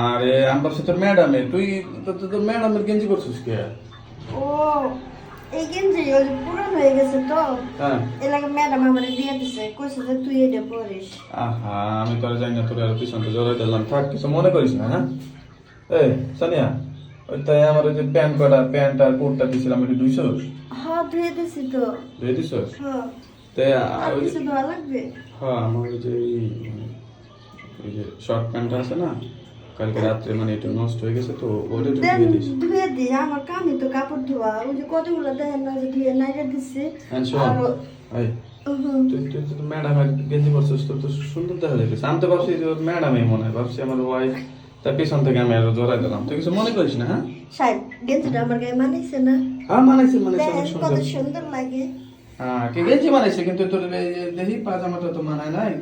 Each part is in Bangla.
আরে আমি ভাবছি তোর ম্যাডামে তুই তোর ম্যাডামের গেঞ্জি করছিস কে? ও এই গেঞ্জি ওই যে হয়ে গেছে তো। হ্যাঁ। এলাকা ম্যাডাম আমার দিয়ে দিছে কইছে যে তুই এটা পরিস। আহা আমি তোরা জানি না তোর আর পিছন তো জড়াই দিলাম থাক কিছু মনে করিস না হ্যাঁ? এই সানিয়া ওই তাই আমার ওই যে প্যান্ট করা প্যান্ট আর কোটটা দিয়েছিলাম ওইটা দুইশো। হ্যাঁ ধুয়ে দিছি? তো হ্যাঁ আর কিছু ধোয়া লাগবে? হ্যাঁ আমার যে এই ওই যে শর্ট প্যান্টটা আছে না কালকে রাত্রে মানে নষ্ট হয়ে গেছে তো ওটা একটু ধুয়ে দিস। ধুয়ে দি আমার কামই তো কাপড় ধোয়া। ওই যে কতগুলো দেখেন না যে ধুয়ে নাইরে দিছি। হ্যাঁ আর এই ম্যাডামের গেঞ্জি পরছিস তো সুন্দর দেখা যাইতেছে। আমি তো ভাবছি ম্যাডামই মনে হয় ভাবছি আমার ওয়াইফ তার পিছন থেকে আমি আরও জড়াই দিলাম। তুই কিছু মনে করিস না হ্যাঁ? সাহেব গেঞ্জিটা আমার গায়ে মানিছে না। হ্যাঁ মানাইছে মানাইছে কত সুন্দর। লাগে। হ্যাঁ কি গেঞ্জি মানাইছে? কিন্তু তোর দেখি পাজামাটা তো মানায় নাই।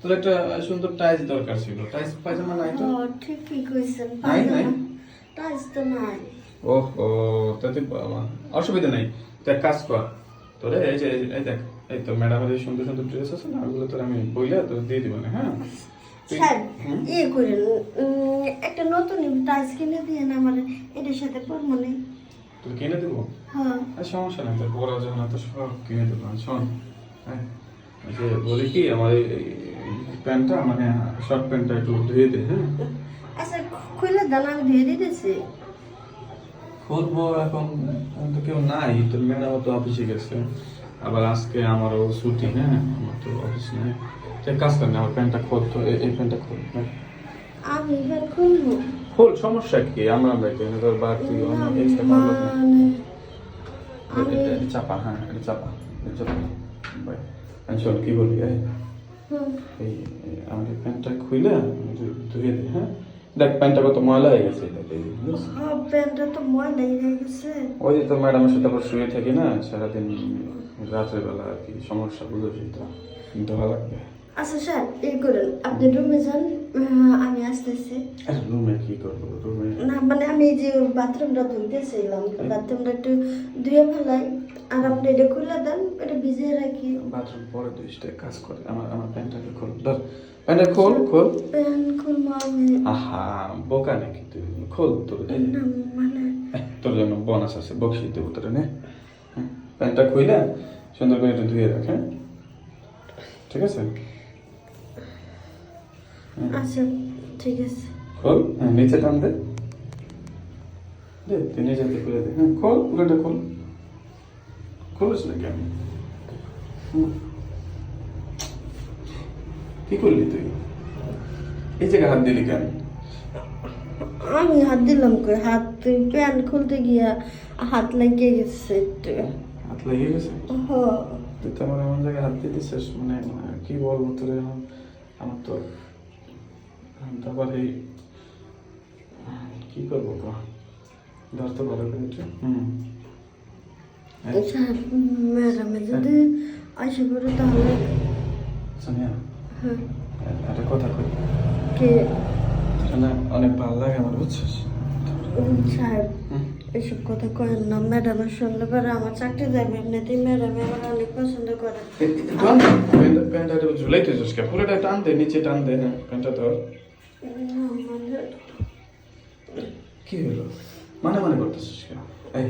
তোর একটা সুন্দর টাইস দরকার ছিল। টাইস পাজামা নাই তো? ঠিকই কইছেন নাই, নাই। টাইস তো নাই। ওহো তাতে অসুবিধা নাই। তুই কাজ কর তোরে এই যে এই দেখ এই তো ম্যাডামের সুন্দর সুন্দর ড্রেস আছে না ওগুলো তোর আমি বইলে তোর দিয়ে দিব না হ্যাঁ? ইয়ে করেন একটা নতুন টাইস কিনে দিয়ে আমার এটার সাথে পরবো না। কিনে দেবো? হ্যাঁ। সমস্যা নেই তোর তো সব কিনে দেবো। শোন হ্যাঁ বলি কি আমার প্যান্টটা মানে শর্ট প্যান্টটা একটু ধুয়ে দে হ্যাঁ? আচ্ছা খুলে দেন আমি ধুয়ে দিতেছি। খুলবো এখন তো কেউ নাই তোর ম্যাডাম তো অফিসে গেছে। আবার আজকে আমারও ছুটি হ্যাঁ? আমার তো অফিস নেই। তুই কাজ কর না আমার প্যান্টটা খোল তো এই- প্যান্টটা খোল হ্যাঁ। আমি এবার খুলবো। খোল সমস্যা কি? আমরা আমরা কেন তোর বাড়তি অন্য এক্সট্রা না এটা চাপা হ্যাঁ এটা চাপা চাপা। ভাই আমি শোন কি বলি এই? এই প্যান্টটা খুলে ধুয়ে দে হ্যাঁ? দেখ প্যান্টটা কত ময়লা হয়ে গেছে? হ্যাঁ, প্যান্টটা তো ময়লা হয়ে গেছে। ওই যে তোর ম্যাডামের সাথে আবার শুয়ে থাকি না সারাদিন রাত্রের বেলা আর কি সমস্যা বুঝেছি তো। ধোয়া লাগবে। আচ্ছা স্যার এই করেন আপনি রুমে যান আমি আসতেছি। রুমে কি করব? রুমে না মানে আমি যে বাথরুমটা ধুইতেছিলাম বাথরুমটা একটু ধুয়ে ফেলাই আর আপনি এটা খুলে দেন এটা ভিজিয়ে রাখি। বাথরুম পরে দুইটা কাজ করে আমার আমার প্যান্টটাকে খোল ধর। প্যান্টটা খোল খোল। প্যান্ট আহা বোকা নাকি তুই? খোল তোর। না মানে? তোর জন্য বোনাস আছে বক্সি দেবো তোর নে। হ্যাঁ, প্যান্টটা খুইলে সুন্দর করে একটু ধুয়ে রাখ হ্যাঁ? ঠিক আছে? হ্যাঁ, আচ্ছা ঠিক আছে। খোল হ্যাঁ নিচে টান দে। তুই নিচে খুলে দে হ্যাঁ খোল পুরোটা খোল। খোলিস না কেন কি করলি তুই? এই জায়গায় হাত দিলি কেন? আমি হাত দিলাম কই? হাত প্যান্ট খুলতে গিয়া হাত লাগিয়ে গেছে একটু। হাত লেগে গেছে? তুই তো আমার এমন জায়গায় হাত দিয়ে দিচ্ছিস মানে আহ, কি বলব তোর এখন? আমার তো আমি তো আবার এই কি করব গো ধর তো ভালো করে হুম। আচ্ছা ম্যাডামে যদি আসে পড়ে তাহলে সোনিয়া হ্যাঁ। একটা কথা কই। কে? শোনা অনেক ভালো লাগে আমার বুঝছিস? সাহেব। এসব কথা কয়েন না। ম্যাডামের শুনলে পরে আমার চাকরি যাবে এমনিতেই ম্যাডাম আমার অনেক পছন্দ করে। প্যান্টটা ঝুলাইতে যাস কে? পুরোটা টান দে নিচে টান দে হ্যাঁ প্যান্টটা ধর। না, মানে কি হলো? মানে মানে করতেছিস কেন এই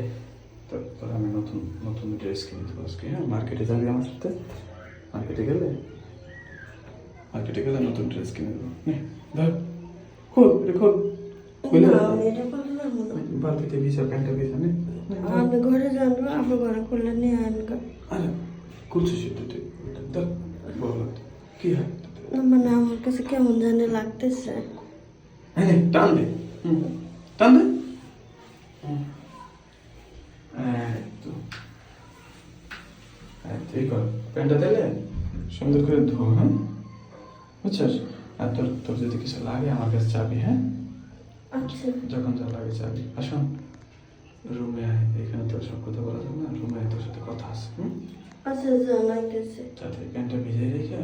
তোর আমি নতুন নতুন ড্রেস কিনে দেবো আজকে হ্যাঁ? মার্কেটে যাবি আমার সাথে? মার্কেটে গেলে? মার্কেটে গেলে নতুন ড্রেস কিনে দেবো নে, ধর খোল এটা খোল খুলে। বালতিতে প্যান্টটা নে আমি ঘরে জানব আপনি ঘরে করলে নিয়ে আনগো আরে খুলছিস তো তুই ধর বল কি হয় মানে আমার কাছে কেমন জানি লাগতেছে হ্যাঁ টান দে টান দে প্যান্টটা দিলে সুন্দর করে ধো হ্যাঁ বুঝছিস আর তোর তোর যদি কিছু লাগে আমার কাছে চাবি হ্যাঁ? আচ্ছা। যখন যা লাগে চাবি। আসুন রুমে আয় এখানে তোর সব কথা বলা যাবে না? রুমে আয় তোর সাথে কথা আছে হুম? আচ্ছা জানাইতেছে তাতে প্যান্টটা ভিজে রেখে